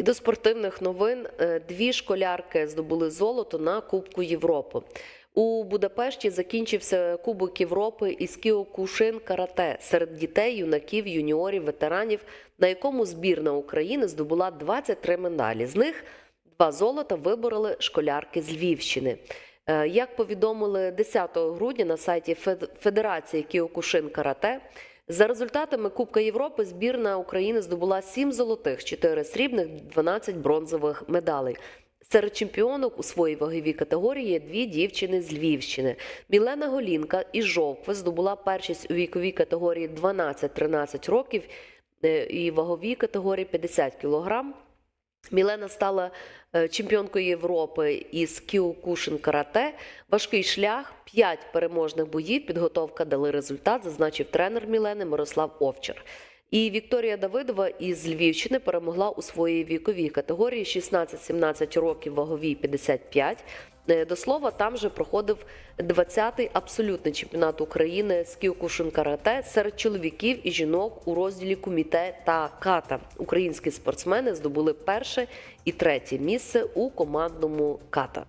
І до спортивних новин Е, дві школярки здобули золото на Кубку Європи. У Будапешті закінчився Кубок Європи із кіокушин карате серед дітей, юнаків, юніорів, ветеранів, на якому збірна України здобула 23 медалі. З них два золота вибороли школярки з Львівщини. Е, Як повідомили 10 грудня на сайті Фед- Федерації Кіокушин Карате, за результатами Кубка Європи збірна України здобула 7 золотих, 4 срібних, 12 бронзових медалей. Серед чемпіонок у своїй ваговій категорії є дві дівчини з Львівщини. Мілена Голінка із Жовкви здобула першість у віковій категорії 12-13 років е, і ваговій категорії 50 кілограм. Мілена стала е, чемпіонкою Європи із кіокушин карате. Важкий шлях, 5 переможних боїв, підготовка дали результат, зазначив тренер Мілени Мирослав Овчар. І Вікторія Давидова із Львівщини перемогла у своїй віковій категорії 16-17 років, ваговій 55. Е, До слова, там же проходив 20-й абсолютний чемпіонат України з кіокушин карате серед чоловіків і жінок у розділі куміте та ката. Українські спортсмени здобули перше і третє місце у командному ката.